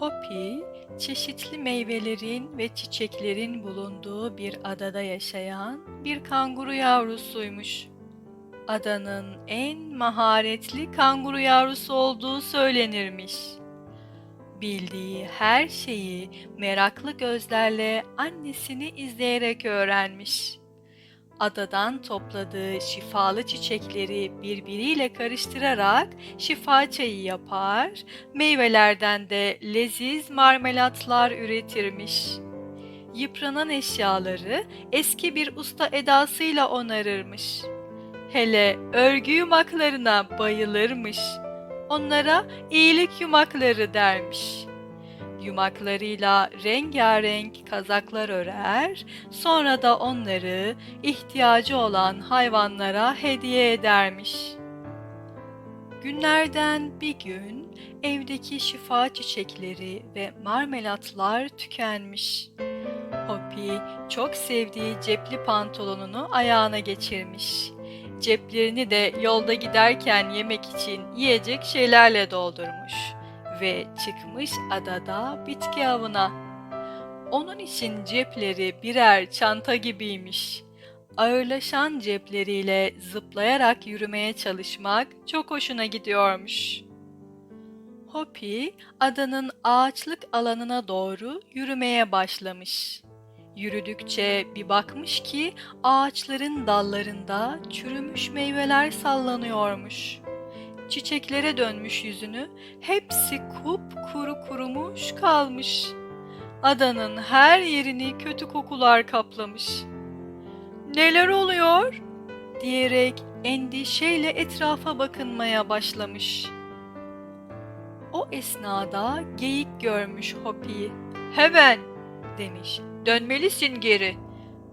Hopi, çeşitli meyvelerin ve çiçeklerin bulunduğu bir adada yaşayan bir kanguru yavrusuymuş. Adanın en maharetli kanguru yavrusu olduğu söylenirmiş. Bildiği her şeyi meraklı gözlerle annesini izleyerek öğrenmiş. Adadan topladığı şifalı çiçekleri birbiriyle karıştırarak şifa çayı yapar, meyvelerden de leziz marmelatlar üretirmiş. Yıpranan eşyaları eski bir usta edasıyla onarırmış. Hele örgü yumaklarına bayılırmış. Onlara iyilik yumakları dermiş. Yumaklarıyla rengarenk kazaklar örer, sonra da onları ihtiyacı olan hayvanlara hediye edermiş. Günlerden bir gün evdeki şifa çiçekleri ve marmelatlar tükenmiş. Hopi çok sevdiği cepli pantolonunu ayağına geçirmiş. Ceplerini de yolda giderken yemek için yiyecek şeylerle doldurmuş ve çıkmış adada bitki avına. Onun için cepleri birer çanta gibiymiş. Ağırlaşan cepleriyle zıplayarak yürümeye çalışmak çok hoşuna gidiyormuş. Hopi adanın ağaçlık alanına doğru yürümeye başlamış. Yürüdükçe bir bakmış ki ağaçların dallarında çürümüş meyveler sallanıyormuş. Çiçeklere dönmüş yüzünü, hepsi kup kuru kurumuş kalmış. Adanın her yerini kötü kokular kaplamış. Neler oluyor? diyerek endişeyle etrafa bakınmaya başlamış. O esnada geyik görmüş Hopi'yi. Hemen demiş. Dönmelisin geri.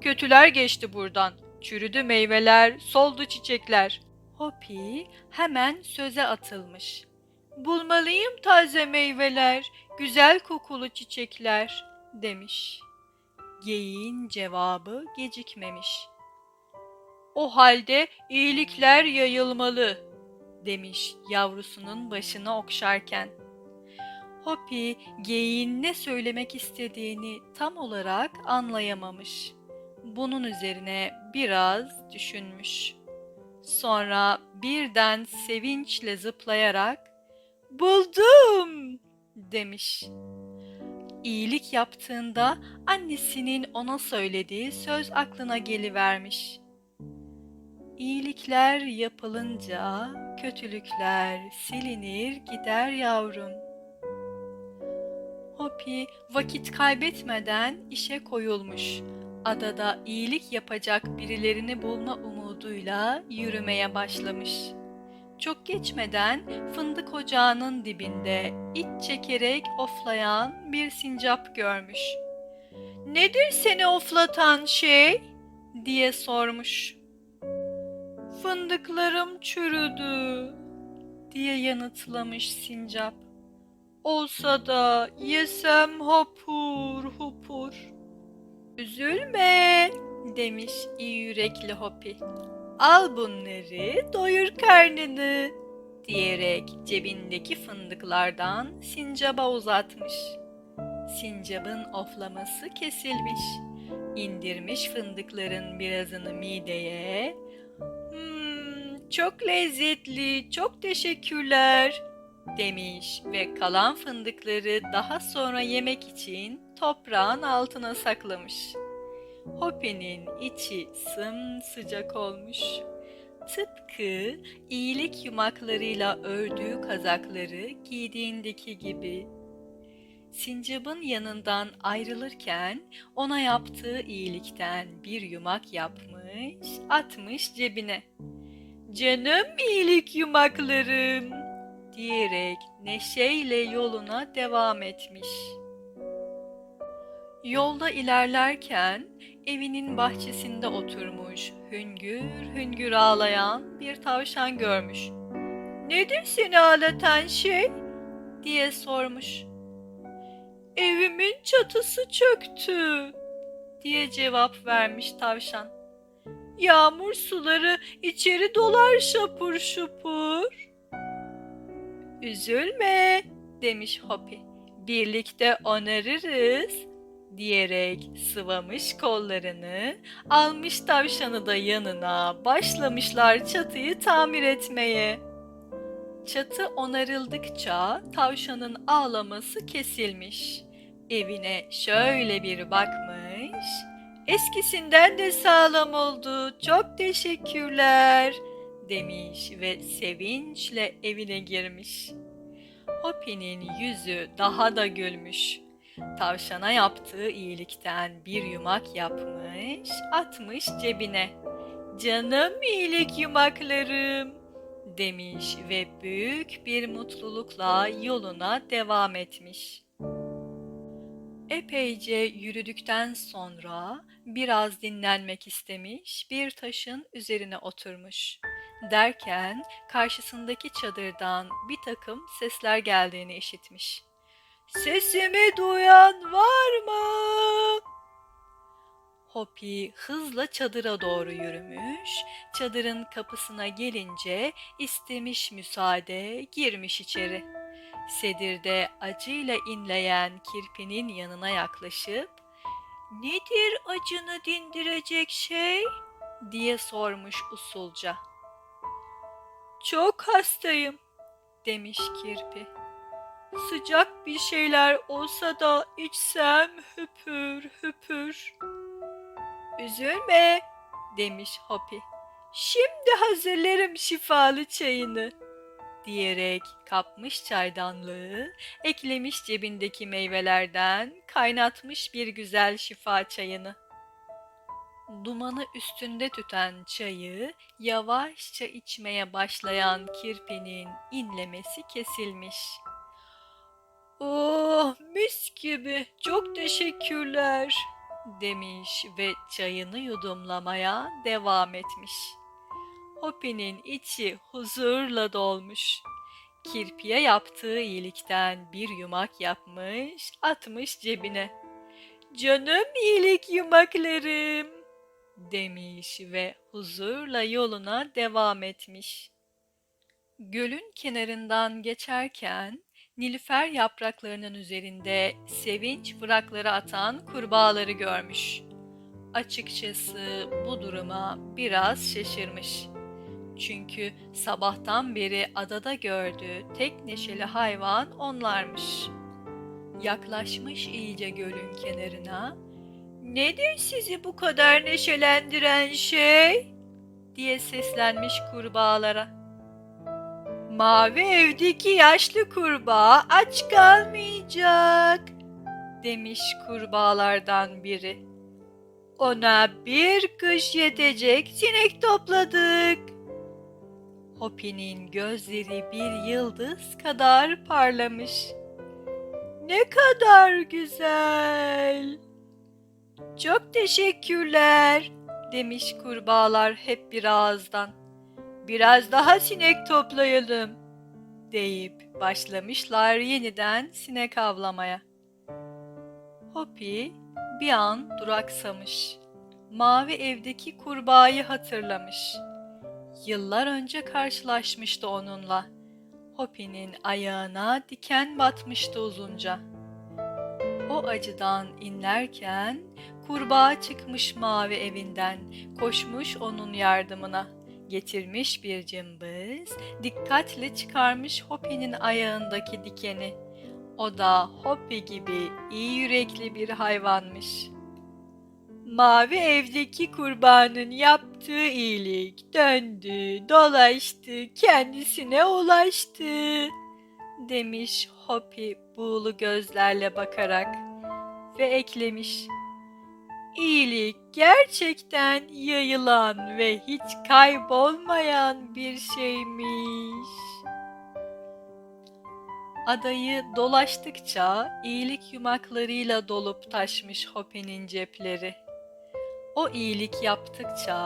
Kötüler geçti buradan. Çürüdü meyveler, soldu çiçekler. Hopi hemen söze atılmış. Bulmalıyım taze meyveler, güzel kokulu çiçekler demiş. Geyiğin cevabı gecikmemiş. O halde iyilikler yayılmalı demiş yavrusunun başını okşarken. Hopi geyiğin ne söylemek istediğini tam olarak anlayamamış. Bunun üzerine biraz düşünmüş. Sonra birden sevinçle zıplayarak "Buldum!" demiş. İyilik yaptığında annesinin ona söylediği söz aklına gelivermiş. İyilikler yapılınca kötülükler silinir gider yavrum. Hopi vakit kaybetmeden işe koyulmuş. Adada iyilik yapacak birilerini bulma umuduyla yürümeye başlamış. Çok geçmeden fındık ocağının dibinde iç çekerek oflayan bir sincap görmüş. Nedir seni oflatan şey? diye sormuş. Fındıklarım çürüdü diye yanıtlamış sincap. Olsa da yesem hapur hupur. Üzülme demiş iyi yürekli Hopi. Al bunları doyur karnını diyerek cebindeki fındıklardan sincaba uzatmış. Sincabın oflaması kesilmiş. İndirmiş fındıkların birazını mideye. Hmm, çok lezzetli, çok teşekkürler demiş ve kalan fındıkları daha sonra yemek için toprağın altına saklamış. Hopi'nin içi sımsıcak olmuş. Tıpkı iyilik yumaklarıyla ördüğü kazakları giydiğindeki gibi. Sincap'ın yanından ayrılırken ona yaptığı iyilikten bir yumak yapmış, atmış cebine. Canım iyilik yumaklarım diyerek neşeyle yoluna devam etmiş. Yolda ilerlerken evinin bahçesinde oturmuş hüngür hüngür ağlayan bir tavşan görmüş. Nedir seni ağlatan şey? diye sormuş. Evimin çatısı çöktü diye cevap vermiş tavşan. Yağmur suları içeri dolar şapur şupur. Üzülme demiş Hopi. birlikte onarırız diyerek sıvamış kollarını, almış tavşanı da yanına, başlamışlar çatıyı tamir etmeye. Çatı onarıldıkça tavşanın ağlaması kesilmiş. Evine şöyle bir bakmış. Eskisinden de sağlam oldu. Çok teşekkürler demiş ve sevinçle evine girmiş. Hopi'nin yüzü daha da gülmüş. Tavşana yaptığı iyilikten bir yumak yapmış, atmış cebine. Canım iyilik yumaklarım demiş ve büyük bir mutlulukla yoluna devam etmiş. Epeyce yürüdükten sonra biraz dinlenmek istemiş, bir taşın üzerine oturmuş. Derken karşısındaki çadırdan bir takım sesler geldiğini işitmiş. Sesimi duyan var mı? Hopi hızla çadıra doğru yürümüş. Çadırın kapısına gelince istemiş müsaade, girmiş içeri. Sedirde acıyla inleyen kirpinin yanına yaklaşıp "Nedir acını dindirecek şey?" diye sormuş usulca. "Çok hastayım." demiş kirpi. Sıcak bir şeyler olsa da içsem hüpür hüpür. Üzülme demiş Hopi. Şimdi hazırlarım şifalı çayını diyerek kapmış çaydanlığı, eklemiş cebindeki meyvelerden, kaynatmış bir güzel şifa çayını. Dumanı üstünde tüten çayı yavaşça içmeye başlayan kirpinin inlemesi kesilmiş. Oh mis gibi çok teşekkürler demiş ve çayını yudumlamaya devam etmiş. Hopi'nin içi huzurla dolmuş. Kirpiye yaptığı iyilikten bir yumak yapmış, atmış cebine. Canım iyilik yumaklarım demiş ve huzurla yoluna devam etmiş. Gölün kenarından geçerken Nilüfer yapraklarının üzerinde sevinç bırakları atan kurbağaları görmüş. Açıkçası bu duruma biraz şaşırmış. Çünkü sabahtan beri adada gördüğü tek neşeli hayvan onlarmış. Yaklaşmış iyice gölün kenarına. Nedir sizi bu kadar neşelendiren şey? diye seslenmiş kurbağalara. Mavi evdeki yaşlı kurbağa aç kalmayacak demiş kurbağalardan biri. Ona bir kış yetecek sinek topladık. Hopi'nin gözleri bir yıldız kadar parlamış. Ne kadar güzel. Çok teşekkürler demiş kurbağalar hep bir ağızdan. Biraz daha sinek toplayalım deyip başlamışlar yeniden sinek avlamaya. Hopi bir an duraksamış. Mavi evdeki kurbağayı hatırlamış. Yıllar önce karşılaşmıştı onunla. Hopi'nin ayağına diken batmıştı uzunca. O acıdan inlerken kurbağa çıkmış mavi evinden, koşmuş onun yardımına. Getirmiş bir cımbız, dikkatle çıkarmış Hopi'nin ayağındaki dikeni. O da Hopi gibi iyi yürekli bir hayvanmış. Mavi evdeki kurbanın yaptığı iyilik döndü, dolaştı, kendisine ulaştı demiş Hopi buğulu gözlerle bakarak ve eklemiş. İyilik gerçekten yayılan ve hiç kaybolmayan bir şeymiş. Adayı dolaştıkça iyilik yumaklarıyla dolup taşmış Hope'nin cepleri. O iyilik yaptıkça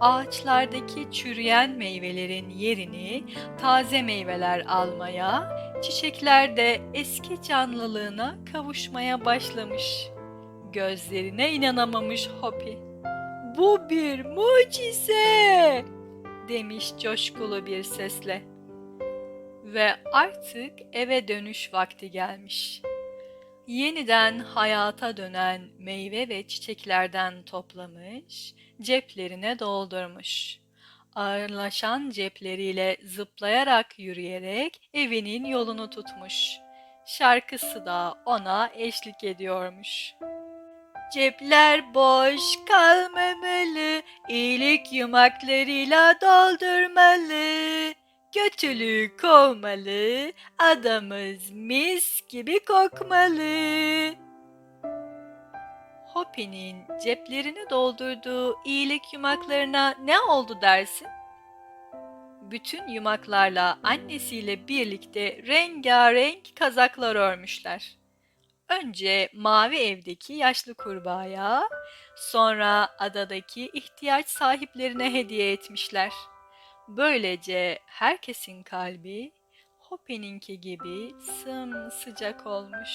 ağaçlardaki çürüyen meyvelerin yerini taze meyveler almaya, çiçekler de eski canlılığına kavuşmaya başlamış. Gözlerine inanamamış Hopi. Bu bir mucize demiş coşkulu bir sesle. Ve artık eve dönüş vakti gelmiş. yeniden hayata dönen meyve ve çiçeklerden toplamış, ceplerine doldurmuş. Ağırlaşan cepleriyle zıplayarak yürüyerek evinin yolunu tutmuş. Şarkısı da ona eşlik ediyormuş. Cepler boş kalmamalı, iyilik yumaklarıyla doldurmalı. Kötülüğü kovmalı, adamız mis gibi kokmalı. Hopi'nin ceplerini doldurduğu iyilik yumaklarına ne oldu dersin? Bütün yumaklarla annesiyle birlikte rengarenk kazaklar örmüşler. Önce mavi evdeki yaşlı kurbağaya, sonra adadaki ihtiyaç sahiplerine hediye etmişler. Böylece herkesin kalbi Hopi'ninki gibi sımsıcak olmuş.